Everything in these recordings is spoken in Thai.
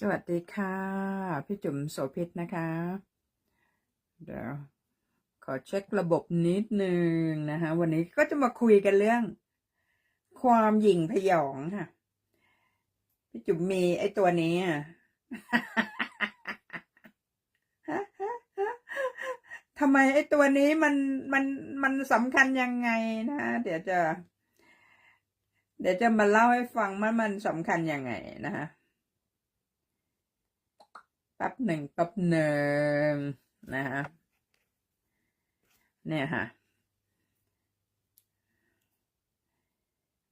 สวัสดีค่ะ พี่จุ๋มโสภิตนะคะ เดี๋ยวขอเช็คระบบนิดนึงนะคะวันนี้ก็จะมาคุยกันเรื่อง ความหยิ่งพยองค่ะ พี่จุ๋มมีไอ้ตัวนี้อะทำไมไอ้ตัวนี้มันมันมันสำคัญยังไงนะ เดี๋ยวจะ เดี๋ยวจะมาเล่าให้ฟังว่ามันสำคัญยังไงนะคะ แป๊บหนึ่งแป๊บหนึ่งนะฮะเนี่ยฮะ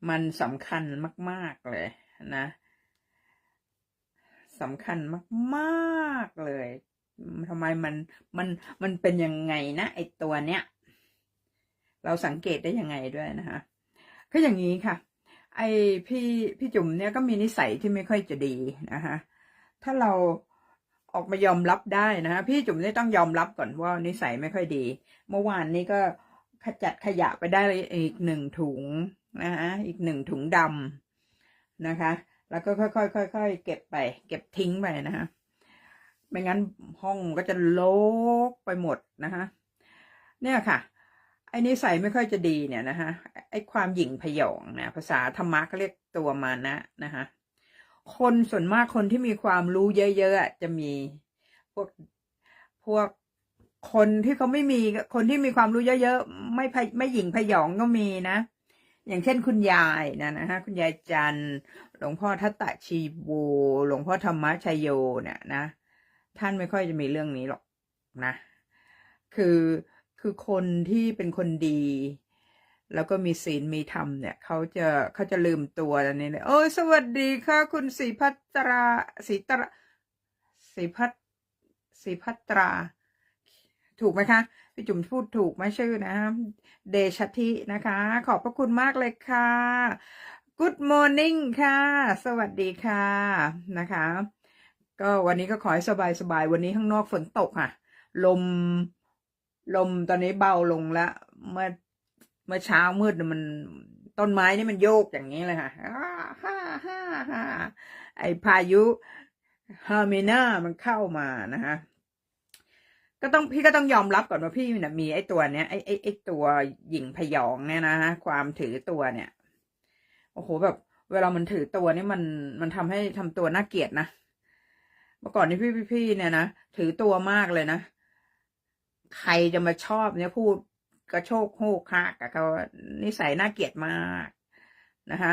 มันสำคัญมาก ๆ เลยนะสำคัญมาก ๆ เลยทำไมมันมันมันเป็นยังไงนะไอตัวเนี้ย เราสังเกตได้ยังไงด้วยนะคะก็อย่างนี้ค่ะ ไอพี่พี่จุ๋มเนี่ยก็มีนิสัยที่ไม่ค่อยจะดีนะคะถ้าเรา ออกมายอมรับได้นะคะพี่จุ๋มนี่ต้องยอมรับก่อนว่านิสัยไม่ค่อยดี เมื่อวานนี้ก็ขจัดขยะไปได้อีกหนึ่งถุงนะคะอีกหนึ่งถุงดำนะคะ แล้วก็ค่อยๆค่อยๆเก็บไป เก็บทิ้งไปนะคะไม่งั้นห้องก็จะโลกไปหมดนะคะเนี่ยค่ะไอ้นิสัยไม่ค่อยจะดีเนี่ยนะคะไอ้ความหยิ่งพยองนะภาษาธรรมะเขาเรียกตัวมานะนะคะ คนส่วนมากคนที่มีความรู้เยอะๆจะมีพวกพวกคนที่เขาไม่มีคนที่มีความรู้เยอะๆไม่ไม่หยิ่งพยองก็มีนะ อย่างเช่นคุณยายนะนะฮะคุณยายจันหลวงพ่อทัตตะชีโวหลวงพ่อธรรมชัยโยเนี่ยนะ ท่านไม่ค่อยจะมีเรื่องนี้หรอกนะ คือคือคนที่เป็นคนดี แล้วก็มีศีลมีธรรมเนี่ยเขาจะเขาจะลืมตัวอันนี้เลยโอ้ยสวัสดีค่ะ คุณศรีพัตราศรีตราศรีพัตศรีพัตรา ถูกไหมคะพี่จุ๋มพูดถูกไหมชื่อนะ เดชทินะคะ ขอบพระคุณมากเลยค่ะ Good morning ค่ะ สวัสดีค่ะนะคะ ก็วันนี้ก็ขอให้สบายสบายๆวันนี้ข้างนอกฝนตกค่ะ ลมลมตอนนี้เบาลงแล้วเมื่อ เมื่อเช้ามืดมันต้นไม้นี่มันโยกอย่างนี้เลยค่ะฮ่าฮ่าฮ่าไอพายุฮาร์มนามันเข้ามานะคะก็ต้องพี่ก็ต้องยอมรับก่อนว่าพี่เนี่ยมีไอตัวเนี้ยไอไอไอตัวหญิงพยองเนี่ยนะฮะความถือตัวเนี่ย โอ้โหแบบ เวลามันถือตัวนี่มันมันทำให้ทำตัวน่าเกลียดนะเมื่อก่อนนี่พี่พี่พี่เนี่ยนะถือตัวมากเลยนะใครจะมาชอบเนี่ยพูด กระโชกโหกคากกับเขานิสัยน่าเกลียดมากนะคะ